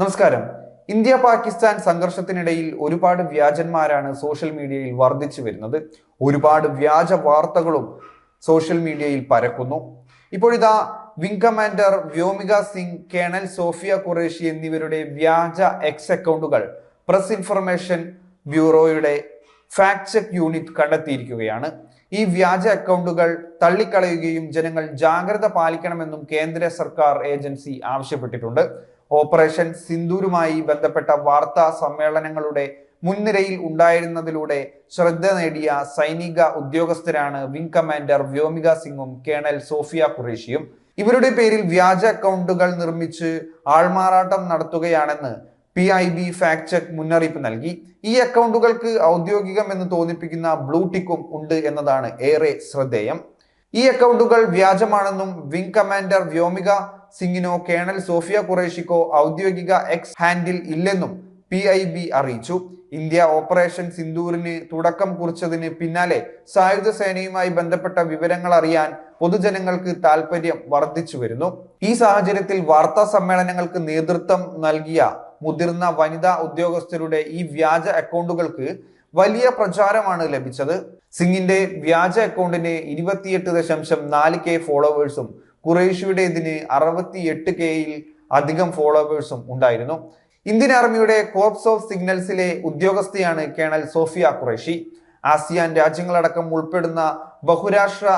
നമസ്കാരം. ഇന്ത്യ പാകിസ്ഥാൻ സംഘർഷത്തിനിടയിൽ ഒരുപാട് വ്യാജന്മാരാണ് സോഷ്യൽ മീഡിയയിൽ വർദ്ധിച്ചു വരുന്നത്. ഒരുപാട് വ്യാജ വാർത്തകളും സോഷ്യൽ മീഡിയയിൽ പരക്കുന്നു. ഇപ്പോഴിതാ wing commander Vyomika Singh colonel Sofiya Qureshi എന്നിവരുടെ വ്യാജ എക്സ് അക്കൗണ്ടുകൾ പ്രസ് ഇൻഫർമേഷൻ ബ്യൂറോയുടെ ഫാക്ട് ചെക്ക് യൂണിറ്റ് കണ്ടെത്തിയിരിക്കുകയാണ്. ഈ വ്യാജ അക്കൗണ്ടുകൾ തള്ളിക്കളയുകയും ജനങ്ങൾ ജാഗ്രത പാലിക്കണമെന്നും കേന്ദ്ര സർക്കാർ ഏജൻസി ആവശ്യപ്പെട്ടിട്ടുണ്ട്. ഓപ്പറേഷൻ സിന്ദൂരുമായി ബന്ധപ്പെട്ട വാർത്താ സമ്മേളനങ്ങളുടെ മുൻനിരയിൽ ഉണ്ടായിരുന്നതിലൂടെ ശ്രദ്ധ നേടിയ സൈനിക ഉദ്യോഗസ്ഥരാണ് വിംഗ് കമാൻഡർ വ്യോമിക സിംഗും കേണൽ സോഫിയ ഖുറേഷിയും. ഇവരുടെ പേരിൽ വ്യാജ അക്കൗണ്ടുകൾ നിർമ്മിച്ച് ആൾമാറാട്ടം നടത്തുകയാണെന്ന് P I B fact check മുന്നറിയിപ്പ് നൽകി. ഈ അക്കൗണ്ടുകൾക്ക് ഔദ്യോഗികം എന്ന് തോന്നിപ്പിക്കുന്ന ബ്ലൂ ടിക്കും ഉണ്ട് എന്നതാണ് ഏറെ ശ്രദ്ധേയം. ഈ അക്കൗണ്ടുകൾ വ്യാജമാണെന്നും വിംഗ് കമാൻഡർ വ്യോമിക സിംഗിനോ കേണൽ സോഫിയ ഖുറേഷിക്കോ ഔദ്യോഗിക എക്സ് ഹാൻഡിൽ ഇല്ലെന്നും പി ഐ ബി അറിയിച്ചു. ഇന്ത്യ ഓപ്പറേഷൻ സിന്ദൂറിന് തുടക്കം കുറിച്ചതിന് പിന്നാലെ സായുധ സേനയുമായി ബന്ധപ്പെട്ട വിവരങ്ങൾ അറിയാൻ പൊതുജനങ്ങൾക്ക് താല്പര്യം വർദ്ധിച്ചു വരുന്നു. ഈ സാഹചര്യത്തിൽ വാർത്താ സമ്മേളനങ്ങൾക്ക് നേതൃത്വം നൽകിയ മുതിർന്ന വനിതാ ഉദ്യോഗസ്ഥരുടെ ഈ വ്യാജ അക്കൗണ്ടുകൾക്ക് വലിയ പ്രചാരമാണ് ലഭിച്ചത്. സിംഗിന്റെ വ്യാജ അക്കൗണ്ടിന് ഇരുപത്തിയെട്ട് ദശാംശം നാല് കെ ഫോളോവേഴ്സും ഖുറേഷിയുടേതിന് അറുപത്തിയെട്ട് കെയിൽ അധികം ഫോളോവേഴ്സും ഉണ്ടായിരുന്നു. ഇന്ത്യൻ ആർമിയുടെ കോർപ്സ് ഓഫ് സിഗ്നൽസിലെ ഉദ്യോഗസ്ഥയാണ് കേണൽ സോഫിയ ഖുറേഷി. ആസിയാൻ രാജ്യങ്ങളടക്കം ഉൾപ്പെടുന്ന ബഹുരാഷ്ട്ര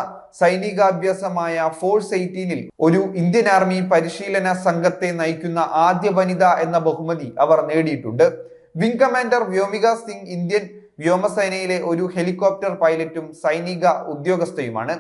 സൈനികാഭ്യാസമായ ഫോഴ്സ് എയ്റ്റീനിൽ ഒരു ഇന്ത്യൻ ആർമി പരിശീലന സംഘത്തെ നയിക്കുന്ന ആദ്യ വനിത എന്ന ബഹുമതി അവർ നേടിയിട്ടുണ്ട്. Wing commander Vyomika Singh Indian വ്യോമസേനയിലെ ഒരു ഹെലികോപ്റ്റർ പൈലറ്റും സൈനിക ഉദ്യോഗസ്ഥയുമാണ്.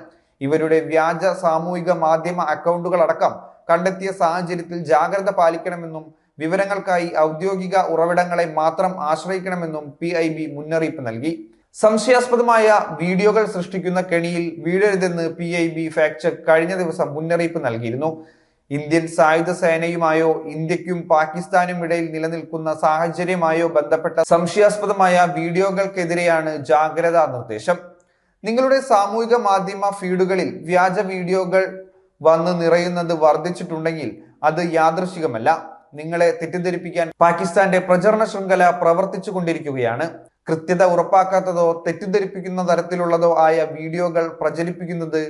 ഇവരുടെ വ്യാജ സാമൂഹിക മാധ്യമ അക്കൗണ്ടുകൾ അടക്കം കണ്ടെത്തിയ സാഹചര്യത്തിൽ ജാഗ്രത പാലിക്കണമെന്നും വിവരങ്ങൾക്കായി ഔദ്യോഗിക ഉറവിടങ്ങളെ മാത്രം ആശ്രയിക്കണമെന്നും പി ഐ ബി മുന്നറിയിപ്പ് നൽകി. സംശയാസ്പദമായ വീഡിയോകൾ സൃഷ്ടിക്കുന്ന കെണിയിൽ വീഴരുതെന്ന് പി ഐ ബി ഫാക്ട് കഴിഞ്ഞ ദിവസം മുന്നറിയിപ്പ് നൽകിയിരുന്നു. ഇന്ത്യൻ സായുധ സേനയുമായോ ഇന്ത്യക്കും പാകിസ്ഥാനും ഇടയിൽ നിലനിൽക്കുന്ന സാഹചര്യമായോ ബന്ധപ്പെട്ട സംശയാസ്പദമായ വീഡിയോകൾക്കെതിരെയാണ് ജാഗ്രതാ നിർദ്ദേശം. നിങ്ങളുടെ സാമൂഹിക മാധ്യമ ഫീഡുകളിൽ വ്യാജ വീഡിയോകൾ വന്ന് നിറയുന്നത് വർദ്ധിച്ചിട്ടുണ്ടെങ്കിൽ അത് യാദൃശികമല്ല. നിങ്ങളെ തെറ്റിദ്ധരിപ്പിക്കാൻ പാകിസ്ഥാന്റെ പ്രചരണ ശൃംഖല പ്രവർത്തിച്ചു കൊണ്ടിരിക്കുകയാണ് കൃത്യത ഉറപ്പാക്കാത്തതോ തെറ്റിദ്ധരിപ്പിക്കുന്ന തരത്തിലുള്ളതോ ആയ വീഡിയോകൾ പ്രചരിപ്പിക്കുന്നത്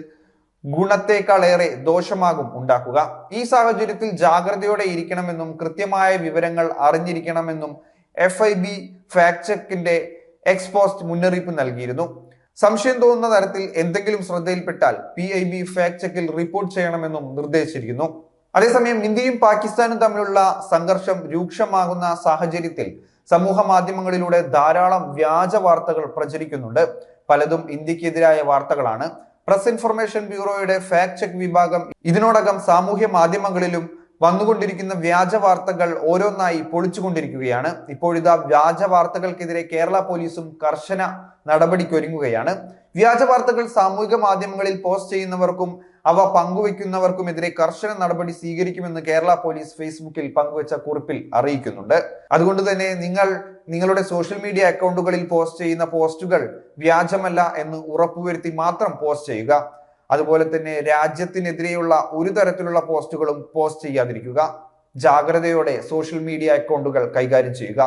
ഗുണത്തേക്കാളേറെ ദോഷമാകും ഉണ്ടാക്കുക. ഈ സാഹചര്യത്തിൽ ജാഗ്രതയോടെ ഇരിക്കണമെന്നും കൃത്യമായ വിവരങ്ങൾ അറിഞ്ഞിരിക്കണമെന്നും എഫ് ഐ ബി ഫാക്ട് ചെക്കിന്റെ എക്സ്പോസ്റ്റ് മുന്നറിയിപ്പ് നൽകിയിരുന്നു. സംശയം തോന്നുന്ന തരത്തിൽ എന്തെങ്കിലും ശ്രദ്ധയിൽപ്പെട്ടാൽ പി ഐ ബി ഫാക്ട് ചെക്കിൽ റിപ്പോർട്ട് ചെയ്യണമെന്നും നിർദ്ദേശിച്ചിരിക്കുന്നു. അതേസമയം ഇന്ത്യയും പാകിസ്ഥാനും തമ്മിലുള്ള സംഘർഷം രൂക്ഷമാകുന്ന സാഹചര്യത്തിൽ സമൂഹ മാധ്യമങ്ങളിലൂടെ ധാരാളം വ്യാജ വാർത്തകൾ പ്രചരിക്കുന്നുണ്ട്. പലതും ഇന്ത്യക്കെതിരായ വാർത്തകളാണ്. പ്രസ് ഇൻഫർമേഷൻ ബ്യൂറോയുടെ ഫാക്ട് ചെക്ക് വിഭാഗം ഇതിനോടകം സാമൂഹ്യ മാധ്യമങ്ങളിലും വന്നുകൊണ്ടിരിക്കുന്ന വ്യാജ വാർത്തകൾ ഓരോന്നായി പൊളിച്ചുകൊണ്ടിരിക്കുകയാണ്. ഇപ്പോഴിതാ വ്യാജ വാർത്തകൾക്കെതിരെ കേരള പോലീസും കർശന നടപടിക്കൊരുങ്ങുകയാണ്. വ്യാജ വാർത്തകൾ സാമൂഹിക മാധ്യമങ്ങളിൽ പോസ്റ്റ് ചെയ്യുന്നവർക്കും അവ പങ്കുവെക്കുന്നവർക്കുമെതിരെ കർശന നടപടി സ്വീകരിക്കുമെന്ന് കേരള പോലീസ് ഫേസ്ബുക്കിൽ പങ്കുവച്ച കുറിപ്പിൽ അറിയിക്കുന്നുണ്ട്. അതുകൊണ്ട് തന്നെ നിങ്ങൾ നിങ്ങളുടെ സോഷ്യൽ മീഡിയ അക്കൗണ്ടുകളിൽ പോസ്റ്റ് ചെയ്യുന്ന പോസ്റ്റുകൾ വ്യാജമല്ല എന്ന് ഉറപ്പുവരുത്തി മാത്രം പോസ്റ്റ് ചെയ്യുക. അതുപോലെ തന്നെ രാജ്യത്തിനെതിരെയുള്ള ഒരു തരത്തിലുള്ള പോസ്റ്റുകളും പോസ്റ്റ് ചെയ്യാതിരിക്കുക. ജാഗ്രതയോടെ സോഷ്യൽ മീഡിയ അക്കൗണ്ടുകൾ കൈകാര്യം ചെയ്യുക.